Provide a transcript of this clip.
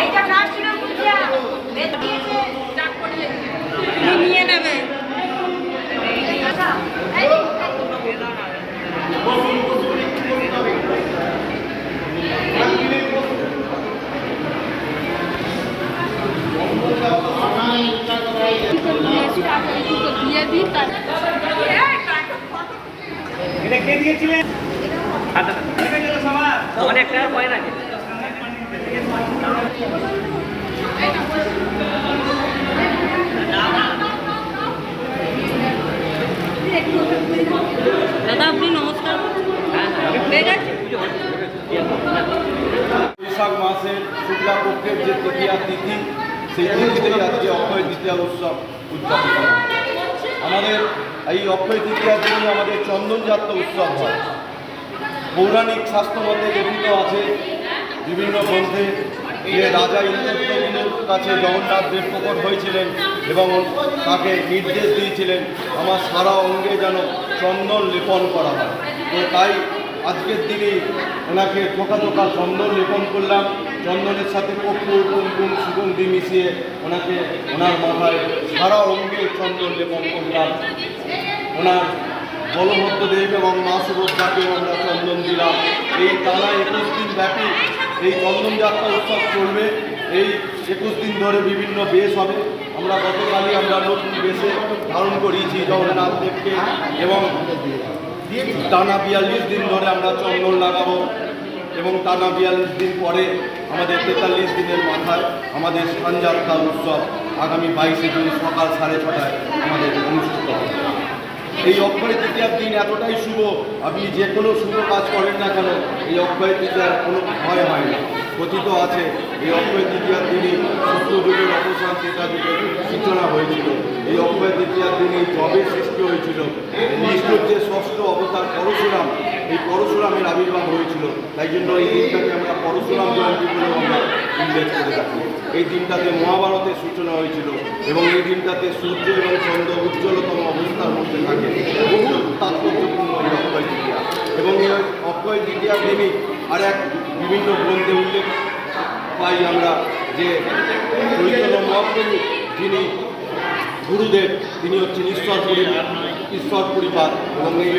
এইটা নার্সিংয়ের বুঝিয়া বেদ দিয়েছে চাপ করিয়ে নিয়ে নেবে। দিয়ে দিই তার এটা কে দিয়েছিলেন অনেকটা পয়েন্ট আছে বৈশাখ মাসের শুক্লা পক্ষের যে তৃতীয়া তিথি, সেই তিথিতেই আজকে অক্ষয় তৃতীয়া উৎসব উদযাপিত আমাদের এই অক্ষয় তৃতীয়ার দিনই আমাদের চন্দনযাত্রা উৎসব হয়। পৌরাণিক শাস্ত্র মতে লিখিত আছে, বিভিন্ন গ্রন্থে যে রাজা ইন্দ্রপ্রভুর কাছে জগন্নাথ দেব প্রকট হয়েছিলেন এবং তাকে নির্দেশ দিয়েছিলেন, আমার সারা অঙ্গে যেন চন্দন লেপন করা হয়। তো তাই আজকের দিনেই ওনাকে ঠোকা ঠোকা চন্দন লেপন করলাম। চন্দনের সাথে কর্পূর কুমকুম, সুগন্ধি মিশিয়ে ওনাকে ওনার মাথায় সারা অঙ্গে চন্দন লেপন করলাম। ওনার বলভদ্রদেব এবং মা সুভদ্রাকেও আমরা চন্দন দিলাম। এই টানা একুশ দিন ব্যাপী এই চন্দন যাত্রা উৎসব চলবে। এই একুশ দিন ধরে বিভিন্ন বেশ হবে। আমরা গতকালই আমরা নতুন বেশে ধারণ করিয়েছি জগন্নাথ দেবকে এবং টানা বিয়াল্লিশ দিন ধরে আমরা চন্দন লাগাবো এবং টানা বিয়াল্লিশ দিন পরে আমাদের তেতাল্লিশ দিনের মাথায় আমাদের সানযাত্রা উৎসব আগামী বাইশে জুন সকাল সাড়ে ছটায় আমাদের অনুষ্ঠিত হবে এই অক্ষয় তৃতীয়ার দিন এতটাই শুভ, আপনি যে কোনো শুভ কাজ করেন না কেন, এই অক্ষয় তৃতীয়ার কোনো ভয় হয় না। কথিত আছে, এই অক্ষয় তৃতীয়ার দিনই সত্যযুগের অবসান ত্রেতা যুগের সূচনা হয়েছিল। এই অক্ষয় তৃতীয়ার দিনই জবের সৃষ্টি হয়েছিল। বিষ্ণুর যে ষষ্ঠ অবতার এই পরশুরামের আবির্ভাব হয়েছিল। তাই জন্য এই দিনটাকে আমরা পরশুরাম জয়ন্তী বলেও আমরা উল্লেখ করে থাকি। এই দিনটাতে মহাভারতের সূচনা হয়েছিল এবং এই দিনটাতে সূর্য এবং চন্দ্র উজ্জ্বলতম অবস্থার মধ্যে থাকে। বহু তাৎপর্যপূর্ণ এই অক্ষয় তৃতীয়া। এবং এই অক্ষয় তৃতীয়ার দিনই আর এক বিভিন্ন গ্রন্থে উল্লেখ পাই আমরা যে চৈতন্য মহাপ্রভু যিনি গুরুদেব, তিনি হচ্ছেন ঈশ্বর পরিবার ঈশ্বর পরিবার এবং এই